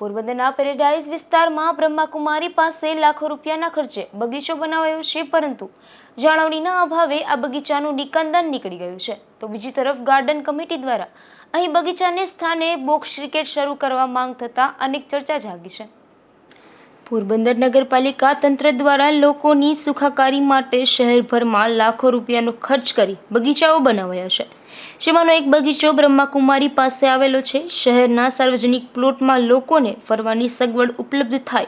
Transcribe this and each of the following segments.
પોરબંદરના પેરેડાઇઝ વિસ્તારમાં બ્રહ્માકુમારી પાસે લાખો રૂપિયાના ખર્ચે બગીચો બનાવાયો છે, પરંતુ જાળવણીના અભાવે આ બગીચાનું નિકંદન નીકળી ગયું છે. તો બીજી તરફ ગાર્ડન કમિટી દ્વારા અહીં બગીચાને સ્થાને બોક્સ ક્રિકેટ શરૂ કરવા માંગ થતાં અનેક ચર્ચા જાગી છે. પોરબંદર નગરપાલિકા તંત્ર દ્વારા લોકોની સુખાકારી માટે શહેરભરમાં લાખો રૂપિયાનો ખર્ચ કરી બગીચાઓ બનાવાયા છે. જેમાંનો એક બગીચો બ્રહ્માકુમારી પાસે આવેલો છે. શહેરના સાર્વજનિક પ્લોટમાં લોકોને ફરવાની સગવડ ઉપલબ્ધ થાય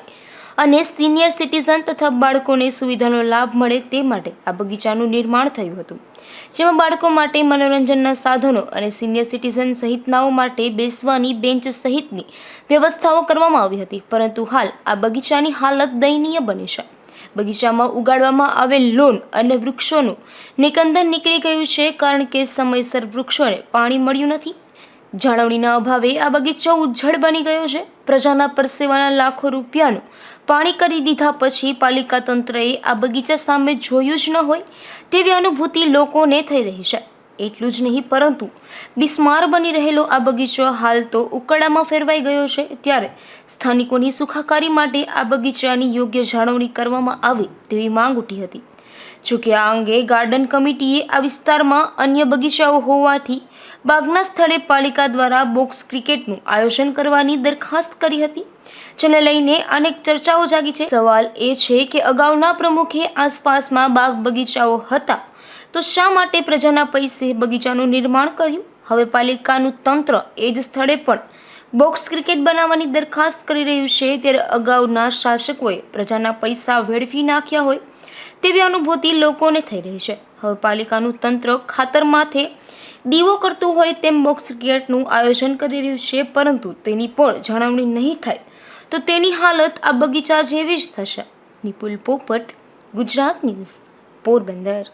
અને સિનિયર સિટીઝન તથા બાળકોને સુવિધાનો લાભ મળે તે માટે આ બગીચાનું નિર્માણ થયું હતું. જેમાં બાળકો માટે મનોરંજનના સાધનો અને સિનિયર સિટીઝન સહિતનાઓ માટે બેસવાની બેન્ચ સહિતની વ્યવસ્થાઓ કરવામાં આવી હતી. પરંતુ હાલ આ બગીચાની હાલત દયનીય બની છે. બગીચામાં ઉગાડવામાં આવેલ લોન અને વૃક્ષોનું નિકંદન નીકળી ગયું છે કારણ કે સમયસર વૃક્ષોને પાણી મળ્યું નથી. જાળવણીના અભાવે આ બગીચો ઉજ્જડ બની ગયો છે. પ્રજાના પરસેવાના લાખો રૂપિયાનું પાણી કરી દીધા પછી પાલિકા તંત્રએ આ બગીચા સામે જોયું જ ન હોય તેવી અનુભૂતિ લોકોને થઈ રહી છે. એટલું જ નહીં, પરંતુ બિસ્માર બની રહેલો આ બગીચો હાલ તો ઉકળામાં ફેરવાઈ ગયો છે. ત્યારે સ્થાનિકોની સુખાકારી માટે આ બગીચાની યોગ્ય જાળવણી કરવામાં આવે તેવી માંગ ઉઠી હતી. જોકે આ અંગે ગાર્ડન કમિટીએ આ વિસ્તારમાં અન્ય બગીચાઓ હોવાથી બાગના સ્થળે પાલિકા દ્વારા બોક્સ ક્રિકેટનું આયોજન કરવાની દરખાસ્ત કરી હતી. જેને લઈને અનેક ચર્ચાઓ જાગી છે. સવાલ એ છે કે અગાઉના પ્રમુખે આસપાસમાં બાગ બગીચાઓ હતા તો શા માટે પ્રજાના પૈસે બગીચાનું નિર્માણ કર્યું? હવે પાલિકાનું તંત્ર એ જ સ્થળે પણ બોક્સ ક્રિકેટ બનાવવાની દરખાસ્ત કરી રહ્યું છે. ત્યારે અગાઉના શાસકોએ પ્રજાના પૈસા વેડફી નાખ્યા હોય તેવી અનુભૂતિ લોકોને થઈ રહી છે. હવે પાલિકાનું તંત્ર ખાતર માથે દીવો કરતું હોય તેમ બોક્સ ક્રિકેટનું આયોજન કરી રહ્યું છે, પરંતુ તેની પણ જાળવણી નહીં થાય, તો તેની હાલત આ બગીચા જેવી જ થશે. નિપુલ પોપટ, ગુજરાત ન્યૂઝ, પોરબંદર.